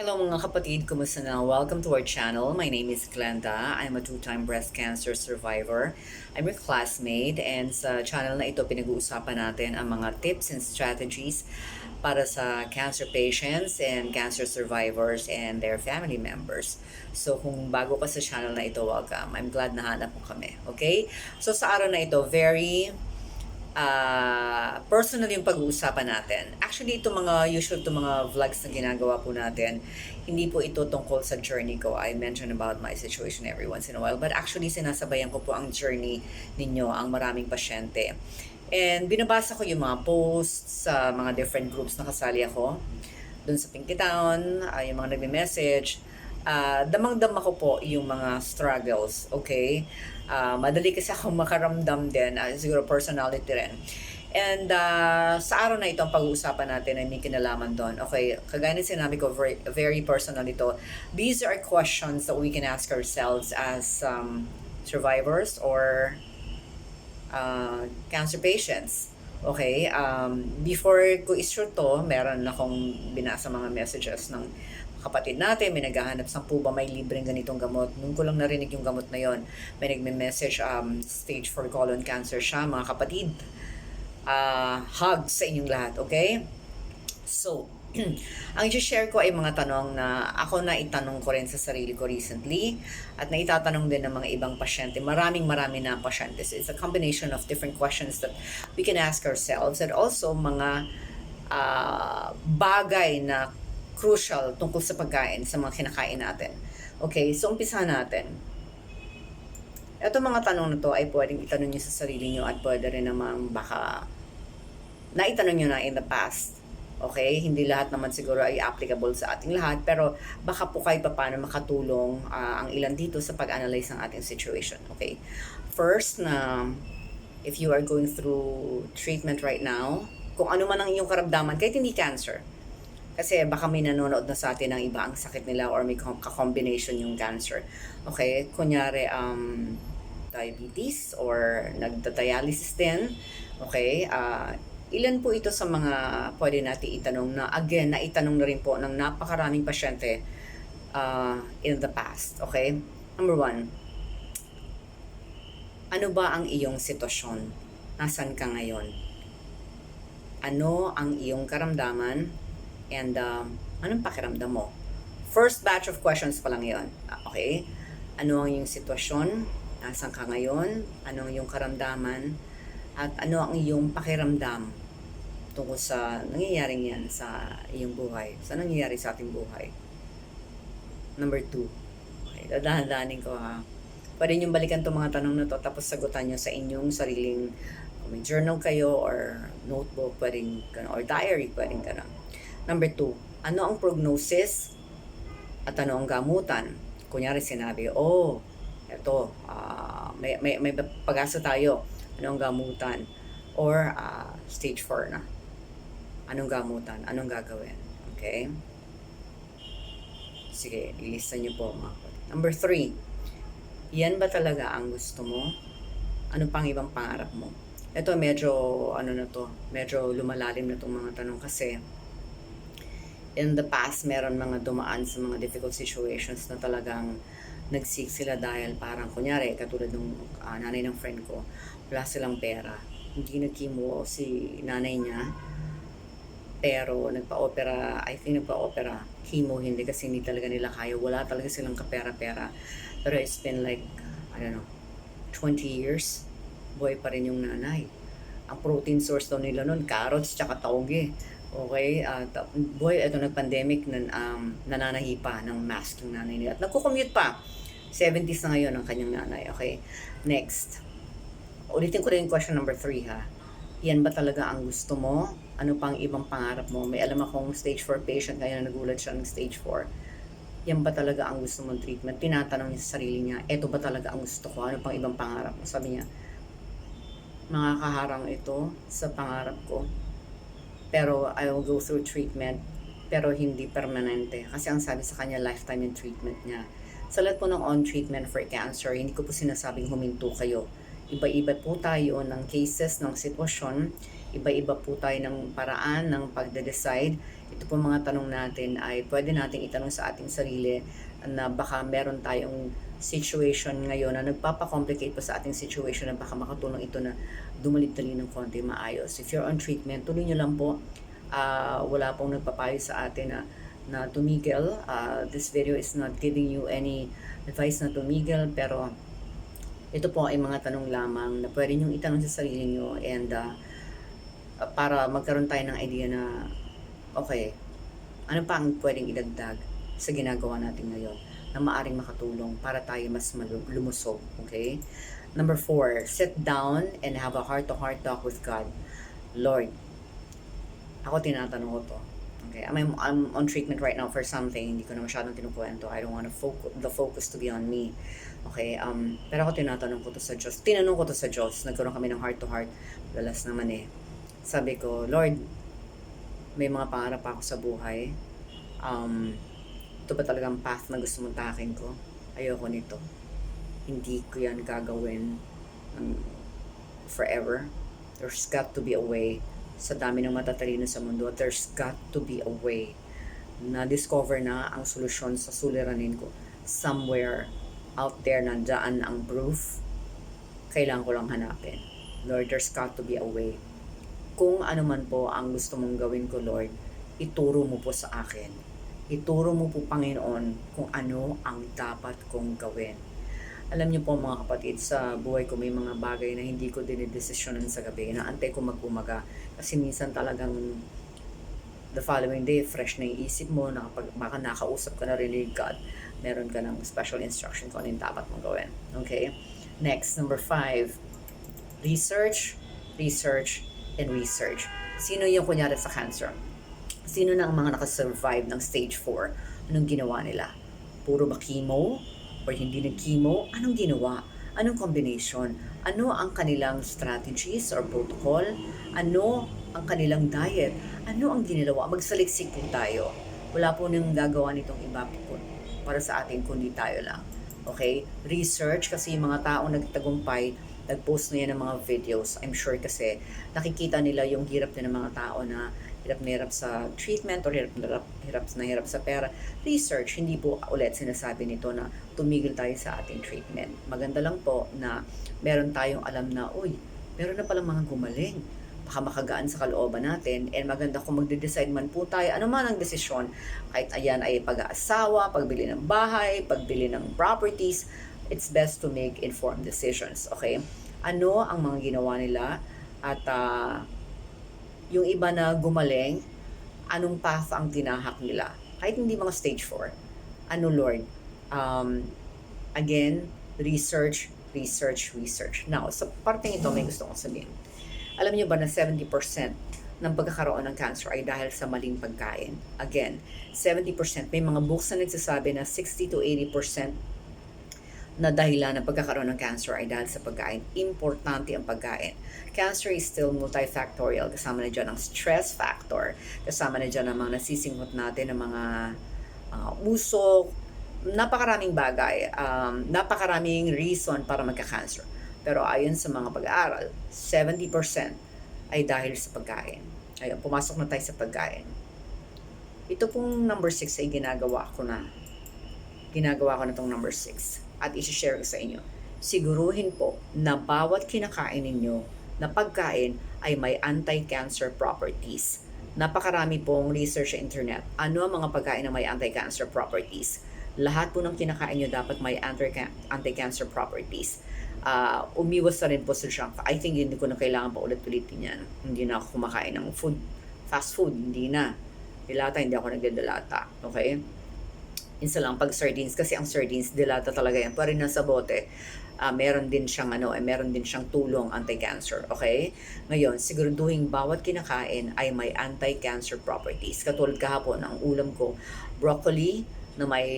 Hello mga kapatid, kumusta na? Welcome to our channel. My name is Glenda. I'm a two-time breast cancer survivor. I'm your classmate and sa channel na ito pinag-uusapan natin ang mga tips and strategies para sa cancer patients and cancer survivors and their family members. So kung bago ka sa channel na ito, welcome. I'm glad na hanap mo kami. Okay? So sa araw na ito, very uh, personal yung pag-uusapan natin. Actually, ito mga usual to mga vlogs na ginagawa po natin, hindi po ito tungkol sa journey ko. I mention about my situation every once in a while. But actually, sinasabayan ko po ang journey ninyo, ang maraming pasyente. And binabasa ko yung mga posts sa mga different groups na kasali ako. Doon sa Pinky Town, uh, yung mga nagme-message. Uh, damang-dama ko po yung mga struggles, okay? Uh, madali kasi ako makaramdam din, uh, siguro personality rin. And uh, sa araw na ito, ang pag-uusapan natin ay may kinalaman doon. Okay, kagaya ng sinabi ko, very, very personal ito. These are questions that we can ask ourselves as um, survivors or uh, cancer patients. Okay, um, before ko issue to, meron akong binasa mga messages ng kapatid natin, may naghahanap sa po ba may libreng ganitong gamot. Nung ko lang narinig yung gamot na yon, may nagme-message um, stage 4 colon cancer siya, mga kapatid. Uh, hugs sa inyong lahat, okay? So, ang i-share ko ay mga tanong na ako na itanong ko rin sa sarili ko recently at na itatanong din ng mga ibang pasyente. Maraming marami na pasyente. So it's a combination of different questions that we can ask ourselves and also mga uh, bagay na crucial tungkol sa pagkain, sa mga kinakain natin. Okay, so umpisa natin. Ito mga tanong na to ay pwedeng itanong nyo sa sarili nyo at pwede rin namang baka naitanong nyo na in the past. Okay? Hindi lahat naman siguro ay applicable sa ating lahat, pero baka po kayo pa paano makatulong uh, ang ilan dito sa pag-analyze ng ating situation. Okay? First na if you are going through treatment right now, kung ano man ang iyong karamdaman, kahit hindi cancer, kasi baka may nanonood na sa atin ng iba ang sakit nila or may ka-combination yung cancer. Okay, kunyari, um, diabetes or nagda-dialysis din. Okay, uh, ilan po ito sa mga pwede natin itanong na again, naitanong na rin po ng napakaraming pasyente uh, in the past. Okay, number one, ano ba ang iyong sitwasyon? Nasaan ka ngayon? Ano ang iyong karamdaman? And um, anong pakiramdam mo? First batch of questions pa lang yon. Okay? Ano ang iyong sitwasyon? Nasaan ka ngayon? Ano ang iyong karamdaman? At ano ang iyong pakiramdam tungkol sa nangyayaring yan sa iyong buhay? Sa nangyayari sa ating buhay? Number two. Okay, dadahan-dahanin ko ha. Pwede niyong balikan itong mga tanong na to tapos sagutan niyo sa inyong sariling kung may journal kayo or notebook, pwedeng or diary, pwedeng gano'n. Number two, ano ang prognosis at ano ang gamutan? Kunyari sinabi, oh, eto, uh, may, may, may pag-asa tayo. Ano ang gamutan? Or uh, stage 4 na. Anong gamutan? Anong gagawin? Okay? Sige, ilista niyo po mga. Number 3, yan ba talaga ang gusto mo? Ano pang ibang pangarap mo? Ito medyo, ano na to, medyo lumalalim na itong mga tanong kasi in the past, meron mga dumaan sa mga difficult situations na talagang nag-seek sila dahil parang kunyari, katulad ng uh, nanay ng friend ko, wala silang pera. Hindi nag-chemo si nanay niya, pero nagpa-opera, I think nagpa-opera, chemo hindi kasi hindi talaga nila kaya. Wala talaga silang kapera-pera. Pero it's been like, I don't know, 20 years, buhay pa rin yung nanay. Ang protein source daw nila noon, carrots tsaka tauge. Okay, uh, boy, ito nag-pandemic, nan, um, nananahi pa ng mask yung nanay nila. At nagko-commute pa. 70s na ngayon ang kanyang nanay. Okay, next. Ulitin ko rin question number 3 ha. Yan ba talaga ang gusto mo? Ano pang ibang pangarap mo? May alam akong stage 4 patient ngayon na nagulat siya ng stage 4. Yan ba talaga ang gusto mong treatment? Tinatanong niya sa sarili niya, eto ba talaga ang gusto ko? Ano pang ibang pangarap mo? Sabi niya, nakakaharang ito sa pangarap ko pero I will go through treatment pero hindi permanente. Kasi ang sabi sa kanya, lifetime yung treatment niya. Sa lahat po ng on treatment for cancer, hindi ko po sinasabing huminto kayo. Iba-iba po tayo ng cases, ng sitwasyon. Iba-iba po tayo ng paraan ng pagde-decide. Ito po mga tanong natin ay pwede nating itanong sa ating sarili na baka meron tayong situation ngayon na nagpapakomplicate pa sa ating situation na baka makatulong ito na dumalik-dali ng konti maayos. If you're on treatment, tuloy nyo lang po. Ah, wala pong nagpapayo sa atin na na tumigil. Ah, this video is not giving you any advice na tumigil pero ito po ay mga tanong lamang na pwede niyong itanong sa sarili niyo and ah, para magkaroon tayo ng idea na okay, ano pa ang pwedeng idagdag sa ginagawa natin ngayon na maaring makatulong para tayo mas lumusog, okay? Number four, sit down and have a heart-to-heart talk with God. Lord, ako tinatanong ko to. Okay, I'm, I'm on treatment right now for something. Hindi ko na masyadong kinukwento. I don't want to focus, the focus to be on me. Okay, um, pero ako tinatanong ko to sa Diyos. Tinanong ko to sa Diyos. Nagkaroon kami ng heart-to-heart. Dalas naman eh. Sabi ko, Lord, may mga pangarap ako sa buhay. Um, ito ba talagang path na gusto mong takin ko? Ayoko nito. Hindi ko yan gagawin um, forever. There's got to be a way sa dami ng matatalino sa mundo. There's got to be a way na discover na ang solusyon sa suliranin ko. Somewhere out there nandaan ang proof. Kailangan ko lang hanapin. Lord, there's got to be a way. Kung ano man po ang gusto mong gawin ko, Lord, ituro mo po sa akin ituro mo po Panginoon kung ano ang dapat kong gawin. Alam niyo po mga kapatid, sa buhay ko may mga bagay na hindi ko dinidesisyonan sa gabi, na antay ko mag-umaga. Kasi minsan talagang the following day, fresh na yung isip mo, nakapag, baka nakausap ka na ni God, meron ka ng special instruction kung ano yung dapat mong gawin. Okay? Next, number five, research, research, and research. Sino yung kunyari sa cancer? Sino na ang mga nakasurvive ng stage 4? Anong ginawa nila? Puro ba chemo? Or hindi na chemo? Anong ginawa? Anong combination? Ano ang kanilang strategies or protocol? Ano ang kanilang diet? Ano ang ginalawa? Magsaliksik po tayo. Wala po nang gagawa nitong iba po para sa atin kundi tayo lang. Okay? Research kasi yung mga taong nagtagumpay, nag-post na yan ng mga videos. I'm sure kasi nakikita nila yung hirap din ng mga tao na hirap na hirap sa treatment or hirap na hirap, hirap na hirap sa pera. Research, hindi po ulit sinasabi nito na tumigil tayo sa ating treatment. Maganda lang po na meron tayong alam na, uy, meron na palang mga gumaling. Baka makagaan sa kalooban natin. And maganda kung magde-decide man po tayo, ano man ang desisyon, kahit ayan ay pag-aasawa, pagbili ng bahay, pagbili ng properties, it's best to make informed decisions. Okay? Ano ang mga ginawa nila at uh, yung iba na gumaling, anong path ang tinahak nila? Kahit hindi mga stage 4. Ano Lord? Um, again, research, research, research. Now, sa parteng ito, may gusto kong sabihin. Alam niyo ba na 70% ng pagkakaroon ng cancer ay dahil sa maling pagkain? Again, 70%. May mga books na nagsasabi na 60 to 80% na dahilan ng pagkakaroon ng cancer ay dahil sa pagkain. Importante ang pagkain. Cancer is still multifactorial. Kasama na dyan ang stress factor. Kasama na dyan ang mga nasisinghot natin ng mga uh, usok. Napakaraming bagay. Um, napakaraming reason para magka-cancer. Pero ayon sa mga pag-aaral, 70% ay dahil sa pagkain. Ayun, pumasok na tayo sa pagkain. Ito pong number 6 ay ginagawa ko na. Ginagawa ko na itong number 6 at isi-share ko sa inyo. Siguruhin po na bawat kinakain ninyo na pagkain ay may anti-cancer properties. Napakarami pong research sa internet. Ano ang mga pagkain na may anti-cancer properties? Lahat po ng kinakain nyo dapat may anti-cancer properties. Uh, umiwas na rin po sa junk. I think hindi ko na kailangan pa ulit-ulitin yan. Hindi na ako kumakain ng food, fast food, hindi na. Dilata, hindi ako nagdadalata. Okay? Isa lang pag sardines kasi ang sardines dilata talaga yan. Pero nasa bote, uh, meron din siyang ano, eh, meron din siyang tulong anti-cancer. Okay? Ngayon, siguraduhin bawat kinakain ay may anti-cancer properties. Katulad kahapon, ang ulam ko, broccoli, na may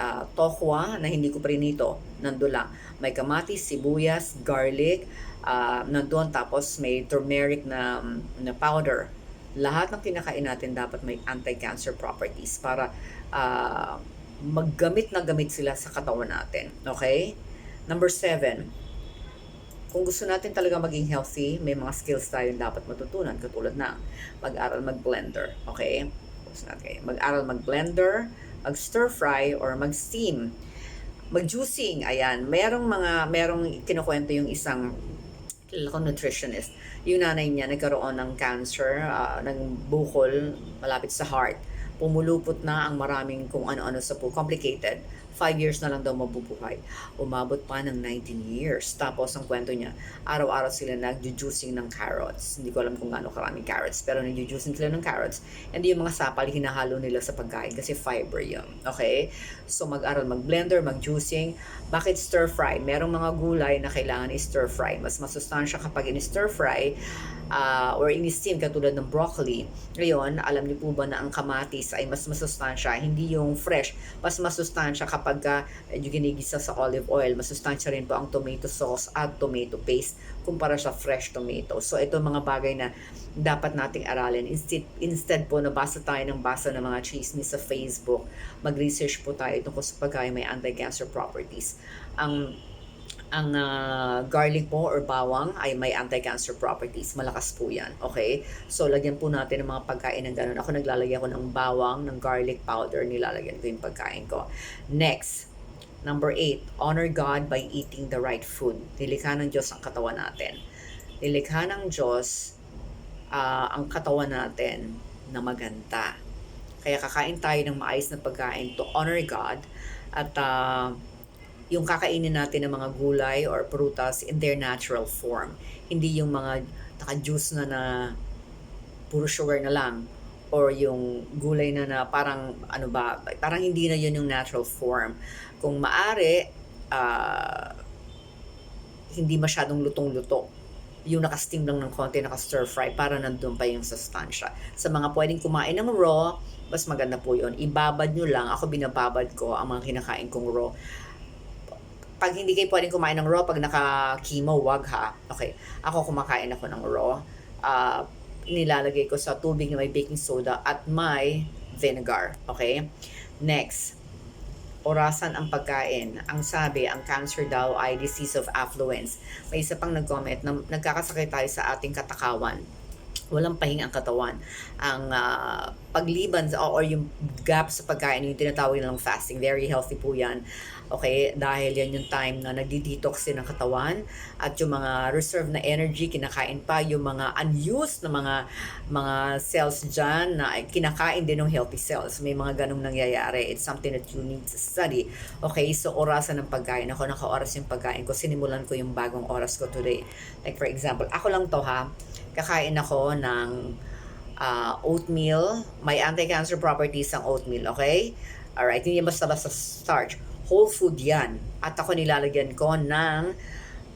uh, tokwa na hindi ko prinito, nando lang. May kamatis, sibuyas, garlic, uh, nandun tapos may turmeric na, na powder. Lahat ng kinakain natin dapat may anti-cancer properties para uh, maggamit na gamit sila sa katawan natin. Okay? Number seven, kung gusto natin talaga maging healthy, may mga skills tayong dapat matutunan katulad na mag-aral mag-blender, okay? Natin, mag-aral mag-blender, mag-stir fry or mag-steam mag-juicing, ayan. Merong mga, merong kinukwento yung isang kilala ko nutritionist. Yung nanay niya nagkaroon ng cancer, ah, ng bukol malapit sa heart. Pumulupot na ang maraming kung ano-ano sa po. Complicated. Five years na lang daw mabubuhay. Umabot pa ng 19 years. Tapos ang kwento niya, araw-araw sila nag-juicing ng carrots. Hindi ko alam kung gaano karaming carrots, pero nag-juicing sila ng carrots. And yung mga sapal, hinahalo nila sa pagkain kasi fiber yun. Okay? So mag-aral mag-blender, mag-juicing. Bakit stir fry? Merong mga gulay na kailangan i-stir fry. Mas masustansya kapag in-stir fry uh, or in-steam katulad ng broccoli. Ngayon, alam niyo po ba na ang kamatis ay mas masustansya, hindi yung fresh. Mas masustansya kapag uh, yung ginigisa sa olive oil. Masustansya rin po ang tomato sauce at tomato paste kumpara sa fresh tomato. So ito mga bagay na dapat nating aralin. Instead, instead po nabasa tayo ng basa ng mga chismis sa Facebook, mag-research po tayo tungkol sa pagkain may anti-cancer properties. Ang ang ah, garlic po or bawang ay may anti-cancer properties. Malakas po yan. Okay? So, lagyan po natin ng mga pagkain ng ganun. Ako naglalagay ako ng bawang, ng garlic powder. Nilalagyan ko yung pagkain ko. Next, number eight, honor God by eating the right food. Nilikha ng Diyos ang katawan natin. Nilikha ng Diyos ah, ang katawan natin na maganda. Kaya kakain tayo ng maayos na pagkain to honor God at ah, yung kakainin natin ng mga gulay or prutas in their natural form. Hindi yung mga naka-juice na na puro sugar na lang or yung gulay na na parang ano ba, parang hindi na yun yung natural form. Kung maari, ah, hindi masyadong lutong-luto. Yung naka-steam lang ng konti, naka-stir fry, para nandun pa yung sustansya. Sa mga pwedeng kumain ng raw, mas maganda po yun. Ibabad nyo lang. Ako binababad ko ang mga kinakain kong raw pag hindi kayo pwedeng kumain ng raw, pag naka-chemo, wag ha. Okay. Ako kumakain ako ng raw. Ah, nilalagay ko sa tubig na may baking soda at may vinegar. Okay? Next, orasan ang pagkain. Ang sabi, ang cancer daw ay disease of affluence. May isa pang nag-comment na nagkakasakit tayo sa ating katakawan. Walang pahinga ang katawan. Ang ah, pagliban sa, or yung gap sa pagkain, yung tinatawag nilang fasting, very healthy po yan. Okay, dahil yan yung time na nagdi-detox din ang katawan at yung mga reserve na energy kinakain pa yung mga unused na mga mga cells dyan na kinakain din ng healthy cells. May mga ganong nangyayari. It's something that you need to study. Okay, so orasan ng pagkain. Ako naka-oras yung pagkain ko. Sinimulan ko yung bagong oras ko today. Like for example, ako lang to ha. Kakain ako ng uh, oatmeal. May anti-cancer properties ang oatmeal, okay? Alright, hindi basta-basta starch. Whole food yan. At ako nilalagyan ko ng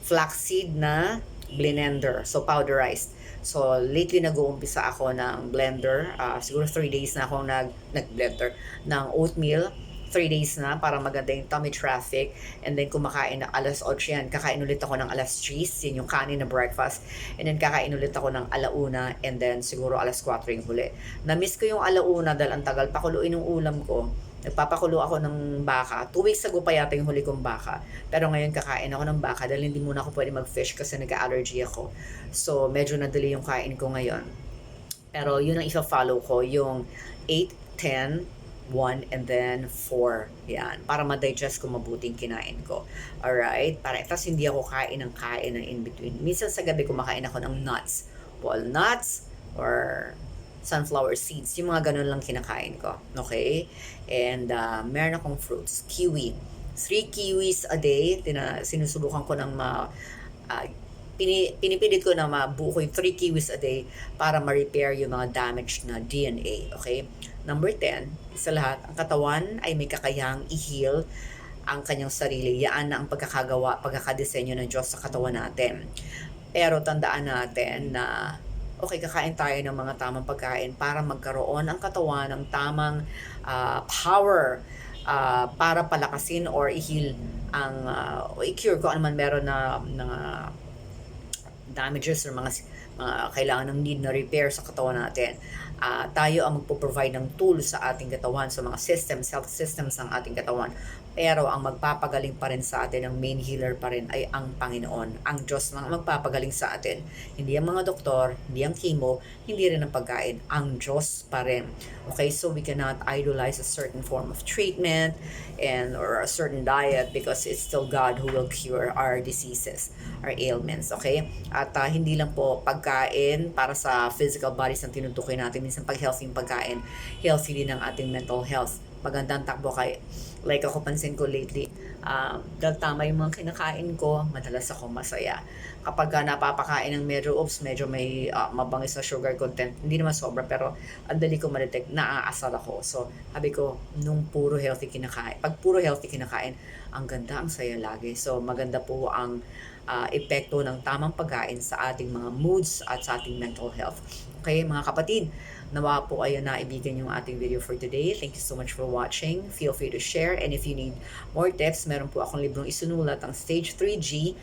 flaxseed na blender. So, powderized. So, lately nag-uumpisa ako ng blender. Ah, siguro 3 days na akong nag, nag-blender ng oatmeal. 3 days na para maganda yung tummy traffic. And then kumakain na alas 8 yan. Kakain ulit ako ng alas 3. Yan yung kanin na breakfast. And then kakain ulit ako ng alauna. And then siguro alas 4 yung huli. Na-miss ko yung alauna dahil ang tagal pakuluin ng ulam ko. Nagpapakulo ako ng baka. Two weeks ago pa yata yung huli kong baka. Pero ngayon kakain ako ng baka dahil hindi muna ako pwede mag-fish kasi nag-allergy ako. So medyo nadali yung kain ko ngayon. Pero yun ang isa-follow ko, yung 8, 10, 1, and then 4. Yan. Para ma-digest ko mabuting kinain ko. Alright? Para, tapos hindi ako kain ng kain ng in-between. Minsan sa gabi kumakain ako ng nuts. Walnuts or sunflower seeds. Yung mga ganun lang kinakain ko. Okay? And uh, meron akong fruits. Kiwi. Three kiwis a day. Tina, sinusubukan ko ng ma... Uh, pini, pinipilit ko na mabuo ko yung 3 kiwis a day para ma-repair yung mga damaged na DNA. Okay? Number 10, sa lahat, ang katawan ay may kakayahang i-heal ang kanyang sarili. Yaan na ang pagkakagawa, pagkakadesenyo ng Diyos sa katawan natin. Pero tandaan natin na okay, kakain tayo ng mga tamang pagkain para magkaroon ang katawan ng tamang ah, power ah, para palakasin or i-heal ang o i-cure kung ano man meron na na damages or mga mga kailangan ng need na repair sa katawan natin. Ah, tayo ang magpo-provide ng tools sa ating katawan, sa mga systems, health systems ng ating katawan. Pero ang magpapagaling pa rin sa atin, ang main healer pa rin ay ang Panginoon. Ang Diyos lang ang magpapagaling sa atin. Hindi ang mga doktor, hindi ang chemo, hindi rin ang pagkain. Ang Diyos pa rin. Okay, so we cannot idolize a certain form of treatment and or a certain diet because it's still God who will cure our diseases, our ailments. Okay? At ah, hindi lang po pagkain para sa physical bodies ang tinutukoy natin. Minsan pag healthy yung pagkain, healthy din ang ating mental health. Magandang takbo kay like ako pansin ko lately, um, dahil tama yung mga kinakain ko, madalas ako masaya. Kapag uh, napapakain ng medyo, oops, medyo may ah, mabangis na sugar content, hindi naman sobra, pero ang dali ko ma-detect, naaasar ako. So, sabi ko, nung puro healthy kinakain, pag puro healthy kinakain, ang ganda, ang saya lagi. So, maganda po ang ah, epekto ng tamang pagkain sa ating mga moods at sa ating mental health. Okay, mga kapatid, nawa po ay naibigan yung ating video for today. Thank you so much for watching. Feel free to share and if you need more tips, meron po akong librong isunulat ang Stage 3G,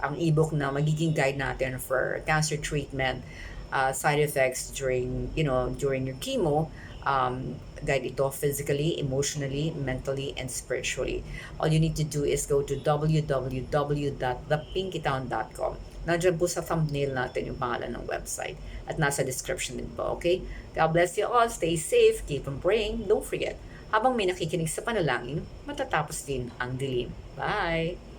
ang ebook na magiging guide natin for cancer treatment, uh, side effects during, you know, during your chemo, um, guide ito physically, emotionally, mentally, and spiritually. All you need to do is go to www.thepinkytown.com. Nandiyan po sa thumbnail natin yung pangalan ng website at nasa description din po, okay? God bless you all. Stay safe. Keep on praying. Don't forget, habang may nakikinig sa panalangin, matatapos din ang dilim. Bye!